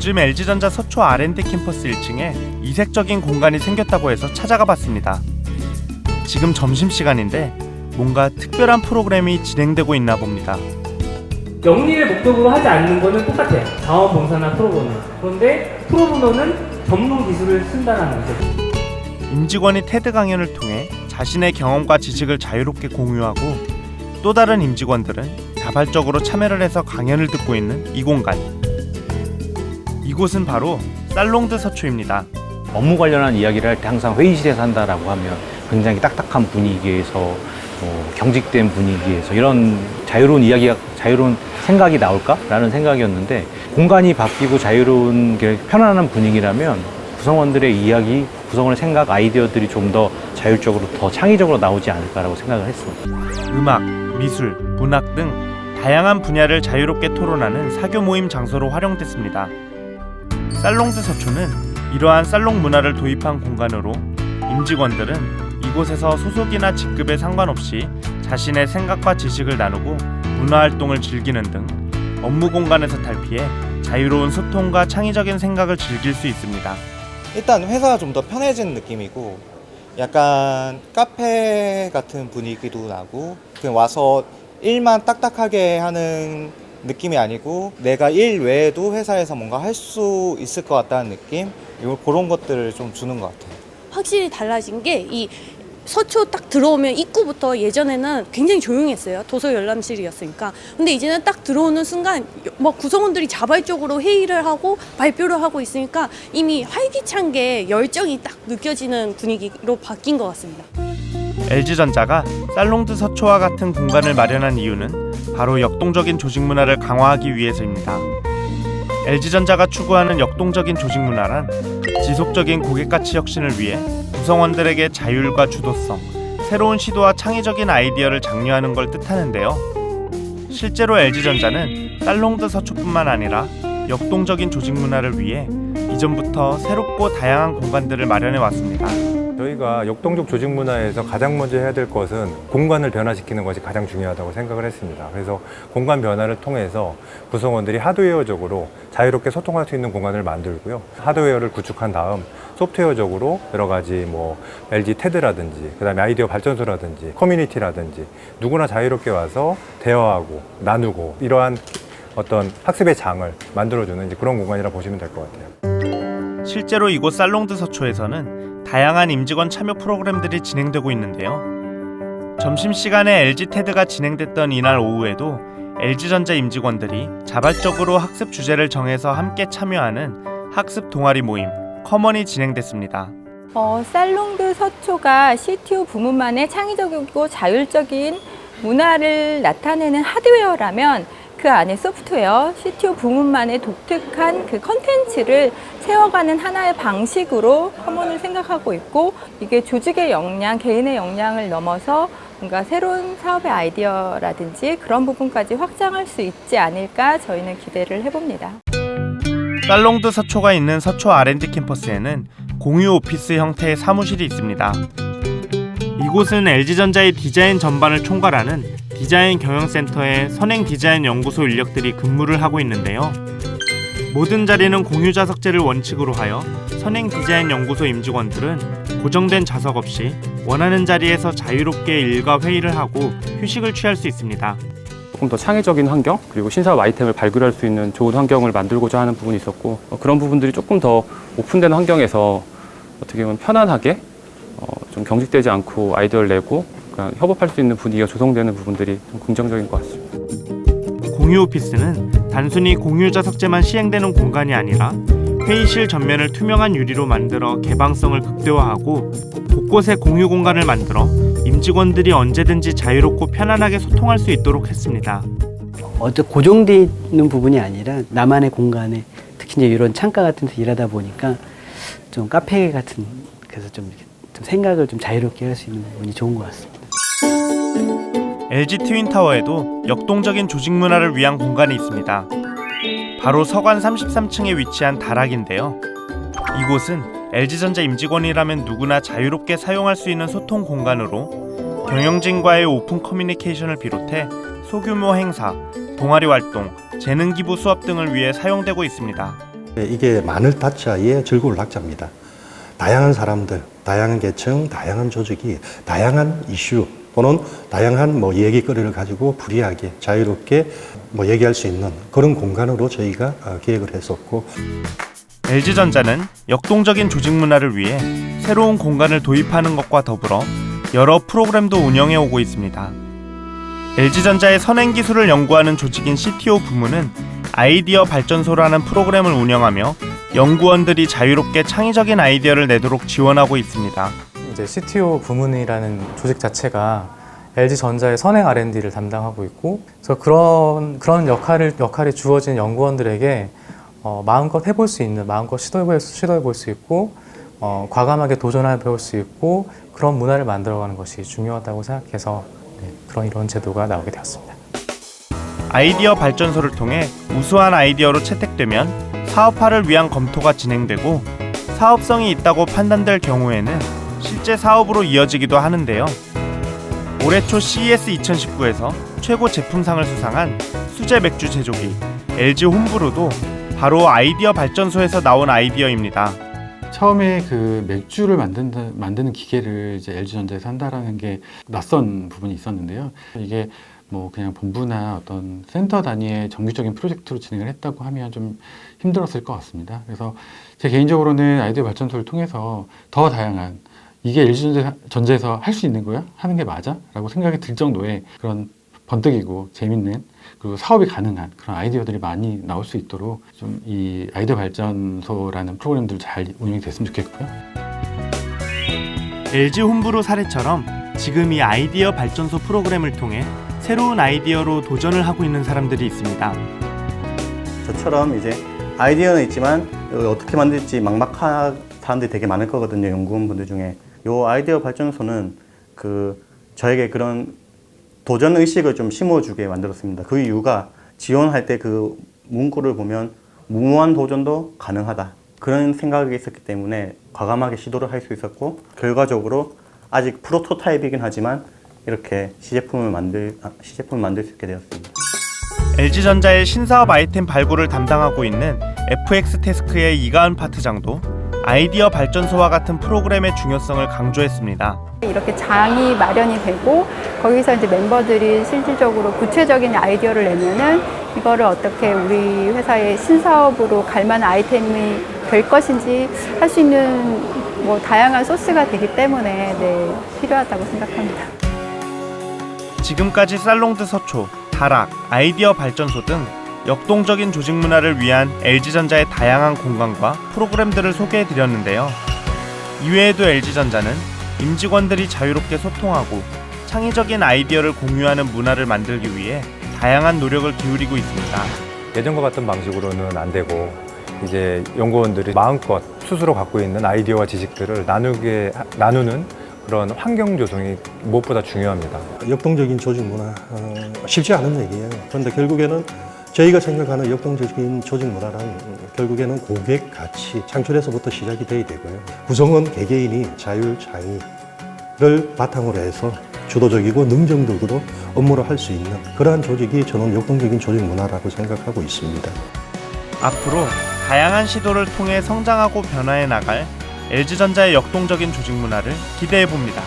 요즘 LG전자 서초 R&D 캠퍼스 1층에 이색적인 공간이 생겼다고 해서 찾아가 봤습니다. 지금 점심시간인데 뭔가 특별한 프로그램이 진행되고 있나 봅니다. 영리를 목적으로 하지 않는 거는 똑같아요. 자원봉사나 프로보노. 그런데 프로보노는 전문 기술을 쓴다는 거죠. 임직원이 테드 강연을 통해 자신의 경험과 지식을 자유롭게 공유하고 또 다른 임직원들은 자발적으로 참여를 해서 강연을 듣고 있는 이 공간. 이곳은 바로 살롱드 서초입니다. 업무 관련한 이야기를 할 때 항상 회의실에서 한다라고 하면 굉장히 딱딱한 분위기에서 어, 경직된 분위기에서 이런 자유로운 이야기가 자유로운 생각이 나올까라는 생각이었는데 공간이 바뀌고 자유로운 게 편안한 분위기라면 구성원들의 이야기, 구성원의 생각, 아이디어들이 좀 더 자율적으로 더 창의적으로 나오지 않을까라고 생각을 했습니다. 음악, 미술, 문학 등 다양한 분야를 자유롭게 토론하는 사교 모임 장소로 활용됐습니다. 살롱드 서초는 이러한 살롱 문화를 도입한 공간으로 임직원들은 이곳에서 소속이나 직급에 상관없이 자신의 생각과 지식을 나누고 문화 활동을 즐기는 등 업무 공간에서 탈피해 자유로운 소통과 창의적인 생각을 즐길 수 있습니다. 일단 회사가 좀 더 편해진 느낌이고 약간 카페 같은 분위기도 나고 그냥 와서 일만 딱딱하게 하는 느낌이 아니고 내가 일 외에도 회사에서 뭔가 할 수 있을 것 같다는 느낌 요 그런 것들을 좀 주는 것 같아요. 확실히 달라진 게 이 서초 딱 들어오면 입구부터 예전에는 굉장히 조용했어요. 도서 열람실이었으니까. 근데 이제는 딱 들어오는 순간 뭐 구성원들이 자발적으로 회의를 하고 발표를 하고 있으니까 이미 활기찬 게 열정이 딱 느껴지는 분위기로 바뀐 것 같습니다. LG전자가 살롱드 서초와 같은 공간을 마련한 이유는 바로 역동적인 조직 문화를 강화하기 위해서입니다. LG전자가 추구하는 역동적인 조직 문화란 지속적인 고객 가치 혁신을 위해 구성원들에게 자율과 주도성, 새로운 시도와 창의적인 아이디어를 장려하는 걸 뜻하는데요. 실제로 LG전자는 살롱드 서초뿐만 아니라 역동적인 조직 문화를 위해 이전부터 새롭고 다양한 공간들을 마련해 왔습니다. 저희가 역동적 조직 문화에서 가장 먼저 해야 될 것은 공간을 변화시키는 것이 가장 중요하다고 생각을 했습니다. 그래서 공간 변화를 통해서 구성원들이 하드웨어적으로 자유롭게 소통할 수 있는 공간을 만들고요. 하드웨어를 구축한 다음 소프트웨어적으로 여러 가지 뭐 LG 테드라든지 그다음에 아이디어 발전소라든지 커뮤니티라든지 누구나 자유롭게 와서 대화하고 나누고 이러한 어떤 학습의 장을 만들어주는 그런 공간이라 보시면 될 것 같아요. 실제로 이곳 살롱드 서초에서는 다양한 임직원 참여 프로그램들이 진행되고 있는데요. 점심시간에 LG 테드가 진행됐던 이날 오후에도 LG전자 임직원들이 자발적으로 학습 주제를 정해서 함께 참여하는 학습 동아리 모임 커먼이 진행됐습니다. 어, 살롱드 서초가 CTO 부문만의 창의적이고 자율적인 문화를 나타내는 하드웨어라면 그 안에 소프트웨어, CTO 부문만의 독특한 그 컨텐츠를 세워가는 하나의 방식으로 커먼을 생각하고 있고 이게 조직의 역량, 개인의 역량을 넘어서 뭔가 새로운 사업의 아이디어라든지 그런 부분까지 확장할 수 있지 않을까 저희는 기대를 해봅니다. 살롱드 서초가 있는 서초 R&D 캠퍼스에는 공유 오피스 형태의 사무실이 있습니다. 이곳은 LG전자의 디자인 전반을 총괄하는 디자인 경영센터의 선행 디자인 연구소 인력들이 근무를 하고 있는데요. 모든 자리는 공유 좌석제를 원칙으로 하여 선행 디자인 연구소 임직원들은 고정된 좌석 없이 원하는 자리에서 자유롭게 일과 회의를 하고 휴식을 취할 수 있습니다. 조금 더 창의적인 환경 그리고 신사업 아이템을 발굴할 수 있는 좋은 환경을 만들고자 하는 부분이 있었고 어, 그런 부분들이 조금 더 오픈된 환경에서 어떻게 보면 편안하게 어, 좀 경직되지 않고 아이디어를 내고 그냥 협업할 수 있는 분위기가 조성되는 부분들이 좀 긍정적인 것 같습니다. 공유 오피스는 단순히 공유 좌석제만 시행되는 공간이 아니라 회의실 전면을 투명한 유리로 만들어 개방성을 극대화하고 곳곳에 공유 공간을 만들어 임직원들이 언제든지 자유롭고 편안하게 소통할 수 있도록 했습니다. 어떤 고정되어 있는 부분이 아니라 나만의 공간에 특히 이제 이런 창가 같은 데서 일하다 보니까 좀 카페 같은 그래서 좀, 좀 생각을 좀 자유롭게 할 수 있는 부분이 좋은 것 같습니다. LG 트윈타워에도 역동적인 조직 문화를 위한 공간이 있습니다. 바로 서관 33층에 위치한 다락인데요. 이곳은 LG전자 임직원이라면 누구나 자유롭게 사용할 수 있는 소통 공간으로 경영진과의 오픈 커뮤니케이션을 비롯해 소규모 행사, 동아리 활동, 재능 기부 수업 등을 위해 사용되고 있습니다. 이게 마늘 타짜의 즐거울 낙자입니다. 다양한 사람들, 다양한 계층, 다양한 조직이 다양한 이슈 또는 다양한 뭐 얘기거리를 가지고 불이하게 자유롭게 뭐 얘기할 수 있는 그런 공간으로 저희가 어, 기획을 했었고 LG전자는 역동적인 조직 문화를 위해 새로운 공간을 도입하는 것과 더불어 여러 프로그램도 운영해 오고 있습니다. LG전자의 선행 기술을 연구하는 조직인 CTO 부문은 아이디어 발전소라는 프로그램을 운영하며 연구원들이 자유롭게 창의적인 아이디어를 내도록 지원하고 있습니다. 이제 CTO 부문이라는 조직 자체가 LG 전자의 선행 R&D를 담당하고 있고, 그래서 그런 그런 역할을 역할이 주어진 연구원들에게 어, 마음껏 해볼 수 있는, 마음껏 시도해볼 수, 시도해볼 수 있고, 어, 과감하게 도전해 볼수 있고 그런 문화를 만들어가는 것이 중요하다고 생각해서 네, 그런 이런 제도가 나오게 되었습니다. 아이디어 발전소를 통해 우수한 아이디어로 채택되면 사업화를 위한 검토가 진행되고 사업성이 있다고 판단될 경우에는 실제 사업으로 이어지기도 하는데요. 올해 초 CES 2019에서 최고 제품상을 수상한 수제 맥주 제조기 LG 홈브루도 바로 아이디어 발전소에서 나온 아이디어입니다. 처음에 그 맥주를 만든다, 만드는 기계를 이제 LG전자에서 한다라는 게 낯선 부분이 있었는데요. 이게 뭐 그냥 본부나 어떤 센터 단위의 정규적인 프로젝트로 진행을 했다고 하면 좀 힘들었을 것 같습니다. 그래서 제 개인적으로는 아이디어 발전소를 통해서 더 다양한 이게 LG전자에서 할 수 있는 거야? 하는 게 맞아? 라고 생각이 들 정도의 그런 번뜩이고 재밌는 그리고 사업이 가능한 그런 아이디어들이 많이 나올 수 있도록 좀 이 아이디어 발전소라는 프로그램들 잘 운영이 됐으면 좋겠고요. LG 홈브루 사례처럼 지금 이 아이디어 발전소 프로그램을 통해 새로운 아이디어로 도전을 하고 있는 사람들이 있습니다. 저처럼 이제 아이디어는 있지만 어떻게 만들지 막막한 사람들이 되게 많을 거거든요. 연구원 분들 중에. 요 아이디어 발전소는 그 저에게 그런 도전 의식을 좀 심어주게 만들었습니다. 그 이유가 지원할 때 그 문구를 보면 무모한 도전도 가능하다. 그런 생각이 있었기 때문에 과감하게 시도를 할 수 있었고 결과적으로 아직 프로토타입이긴 하지만 이렇게 시제품을 만들 아, 시제품을 만들 수 있게 되었습니다. LG전자의 신사업 아이템 발굴을 담당하고 있는 FX 테스크의 이가은 파트장도 아이디어 발전소와 같은 프로그램의 중요성을 강조했습니다. 이렇게 장이 마련이 되고 거기서 이제 멤버들이 실질적으로 구체적인 아이디어를 내면은 이거를 어떻게 우리 회사의 신사업으로 갈 만한 아이템이 될 것인지 할 수 있는 뭐 다양한 소스가 되기 때문에 네, 필요하다고 생각합니다. 지금까지 살롱드 서초, 다락, 아이디어 발전소 등 역동적인 조직 문화를 위한 LG전자의 다양한 공간과 프로그램들을 소개해 드렸는데요. 이외에도 LG전자는 임직원들이 자유롭게 소통하고 창의적인 아이디어를 공유하는 문화를 만들기 위해 다양한 노력을 기울이고 있습니다. 예전과 같은 방식으로는 안 되고 이제 연구원들이 마음껏 스스로 갖고 있는 아이디어와 지식들을 나누게 나누는 그런 환경 조성이 무엇보다 중요합니다. 역동적인 조직 문화 어, 쉽지 않은 얘기예요. 그런데 결국에는 저희가 생각하는 역동적인 조직 문화란 결국에는 고객 가치 창출에서부터 시작이 돼야 되고요. 구성원 개개인이 자율 창의를 바탕으로 해서 주도적이고 능동적으로 업무를 할 수 있는 그러한 조직이 저는 역동적인 조직 문화라고 생각하고 있습니다. 앞으로 다양한 시도를 통해 성장하고 변화해 나갈 LG전자의 역동적인 조직 문화를 기대해 봅니다.